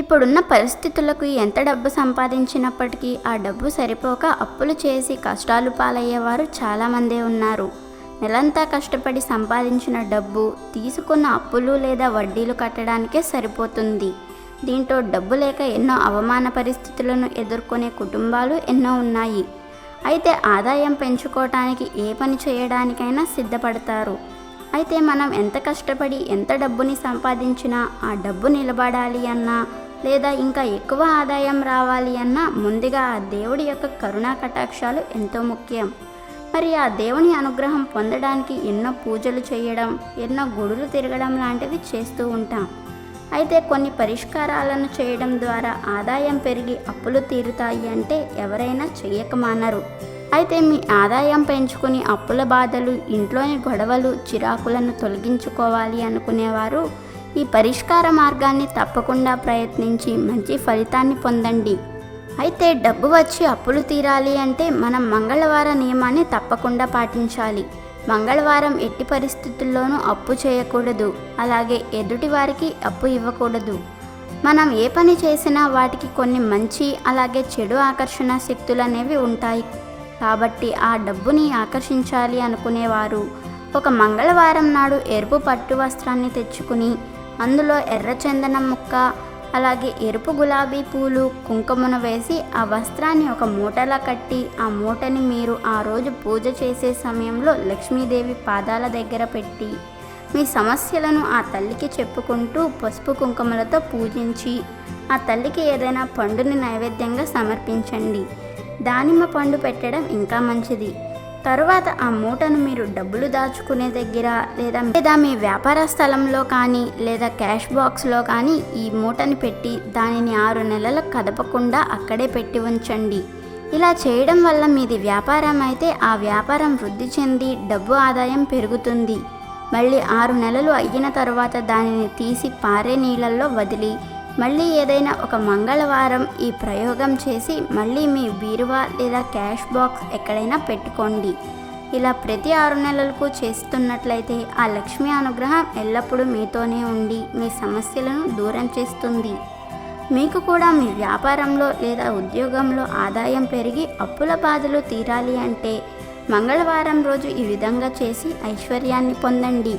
ఇప్పుడున్న పరిస్థితులకు ఎంత డబ్బు సంపాదించినప్పటికీ ఆ డబ్బు సరిపోక అప్పులు చేసి కష్టాలు పాలయ్యేవారు చాలామందే ఉన్నారు. నెలంతా కష్టపడి సంపాదించిన డబ్బు తీసుకున్న అప్పులు లేదా వడ్డీలు కట్టడానికే సరిపోతుంది. దీంతో డబ్బు లేక ఎన్నో అవమాన పరిస్థితులను ఎదుర్కొనే కుటుంబాలు ఎన్నో ఉన్నాయి. అయితే ఆదాయం పెంచుకోవటానికి ఏ పని చేయడానికైనా సిద్ధపడతారు. అయితే మనం ఎంత కష్టపడి ఎంత డబ్బుని సంపాదించినా ఆ డబ్బు నిలబడాలి అన్నా లేదా ఇంకా ఎక్కువ ఆదాయం రావాలి అన్నా ముందుగా ఆ దేవుడి యొక్క కరుణా కటాక్షాలు ఎంతో ముఖ్యం. మరి ఆ దేవుని అనుగ్రహం పొందడానికి ఎన్నో పూజలు చేయడం ఎన్నో గుడులు తిరగడం లాంటివి చేస్తూ ఉంటాం. అయితే కొన్ని పరిష్కారాలను చేయడం ద్వారా ఆదాయం పెరిగి అప్పులు తీరుతాయి అంటే ఎవరైనా చెయ్యకమానరు అయితే మీ ఆదాయం పెంచుకుని అప్పుల బాధలు ఇంట్లోని గొడవలు చిరాకులను తొలగించుకోవాలి అనుకునేవారు ఈ పరిష్కార మార్గాన్ని తప్పకుండా ప్రయత్నించి మంచి ఫలితాన్ని పొందండి. అయితే డబ్బు వచ్చి అప్పులు తీరాలి అంటే మనం మంగళవార నియమాన్ని తప్పకుండా పాటించాలి. మంగళవారం ఎట్టి పరిస్థితుల్లోనూ అప్పు చేయకూడదు. అలాగే ఎదుటి వారికి అప్పు ఇవ్వకూడదు. మనం ఏ పని చేసినా వాటికి కొన్ని మంచి అలాగే చెడు ఆకర్షణ శక్తులు అనేవి ఉంటాయి. కాబట్టి ఆ డబ్బుని ఆకర్షించాలి అనుకునేవారు. ఒక మంగళవారం నాడు ఎరుపు పట్టు వస్త్రాన్ని తెచ్చుకుని అందులో ఎర్ర చందనం ముక్క అలాగే ఎరుపు గులాబీ పూలు కుంకుమను వేసి ఆ వస్త్రాన్ని ఒక మూటలా కట్టి ఆ మూటని మీరు ఆ రోజు పూజ చేసే సమయంలో లక్ష్మీదేవి పాదాల దగ్గర పెట్టి మీ సమస్యలను ఆ తల్లికి చెప్పుకుంటూ పసుపు కుంకుమలతో పూజించి ఆ తల్లికి ఏదైనా పండుని నైవేద్యంగా సమర్పించండి. దానిమ్మ పండు పెట్టడం ఇంకా మంచిది. తరువాత ఆ మూటను మీరు డబ్బులు దాచుకునే దగ్గర లేదా లేదా మీ వ్యాపార స్థలంలో కానీ లేదా క్యాష్ బాక్స్లో కానీ ఈ మూటని పెట్టి దానిని ఆరు నెలలు కదపకుండా అక్కడే పెట్టి ఉంచండి. ఇలా చేయడం వల్ల మీది వ్యాపారం అయితే ఆ వ్యాపారం వృద్ధి చెంది డబ్బు ఆదాయం పెరుగుతుంది. మళ్ళీ ఆరు నెలలు అయిన తర్వాత దానిని తీసి పారే నీళ్ళల్లో వదిలి మళ్ళీ ఏదైనా ఒక మంగళవారం ఈ ప్రయోగం చేసి మళ్ళీ మీ బీరువా లేదా క్యాష్ బాక్స్ ఎక్కడైనా పెట్టుకోండి. ఇలా ప్రతి ఆరు నెలలకు చేస్తున్నట్లయితే ఆ లక్ష్మీ అనుగ్రహం ఎల్లప్పుడూ మీతోనే ఉండి మీ సమస్యలను దూరం చేస్తుంది. మీకు కూడా మీ వ్యాపారంలో లేదా ఉద్యోగంలో ఆదాయం పెరిగి అప్పుల బాధలు తీరాలి అంటే మంగళవారం రోజు ఈ విధంగా చేసి ఐశ్వర్యాన్ని పొందండి.